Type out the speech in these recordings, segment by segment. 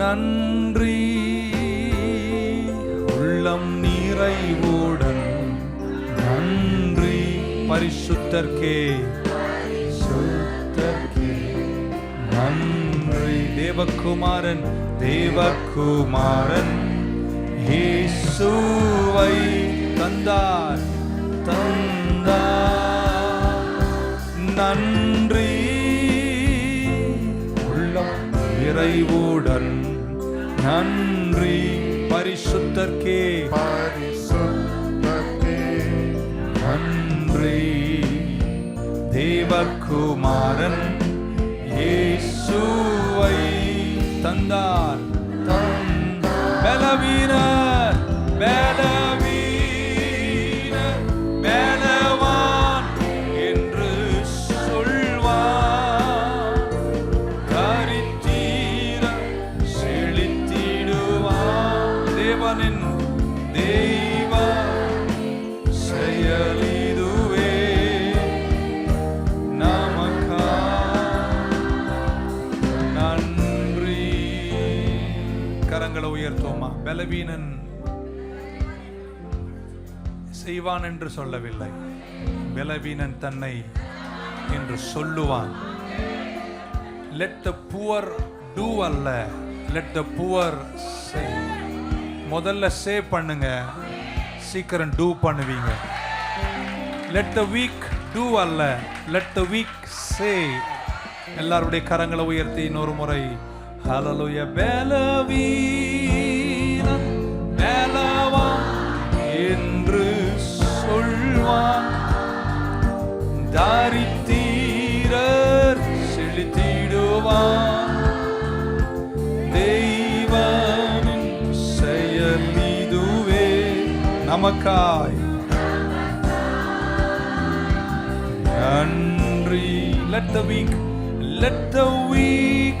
நன்றி. உள்ளம் நிறைவுடன் நன்றி. பரிசுத்தர்க்கே. சுத்தர்க்கே நன்றி. தேவகுமாரன் தேவகுமாரன் இயேசுவை தந்தார் தந்தார். நன்றி. நிறைவுடன் நன்றி. பரிசுத்தர்க்கே. பரிசுத்தர்க்கே. நன்றி. தேவகுமாரன் கரங்களை உயர்த்துவோமா பலவீனன் செய்வான் என்று சொல்லவில்லை. பலவீனன் தன்னை என்று சொல்லுவான். லெட் த புவர் டூ அல்ல. லெட் த புவர் சே முதல்ல சே பண்ணுங்க. சீக்கிரம் டூ பண்ணுவீங்க. லெட் த வீக் டூ அல்ல. லெட் த வீக் சே எல்லாருடைய கரங்களை உயர்த்தி இன்னொரு முறை ஹalleluya பலவீனன் பலவான் என்று சொல்வான். தாரித்தீரர் செலுத்திடுவான். தெய்வனின் செயல் இதுவே நமக்காய். நன்றி. Let the weak let the weak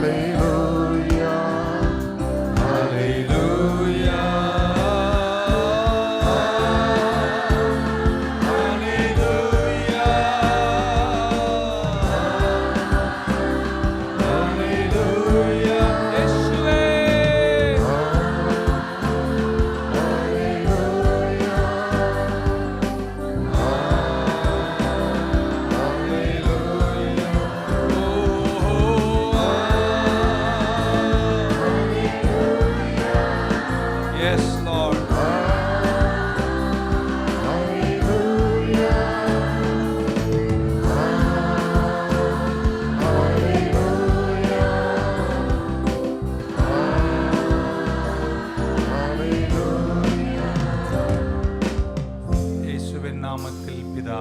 Hallelujah.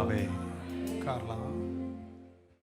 കർത്താവേ കാരണം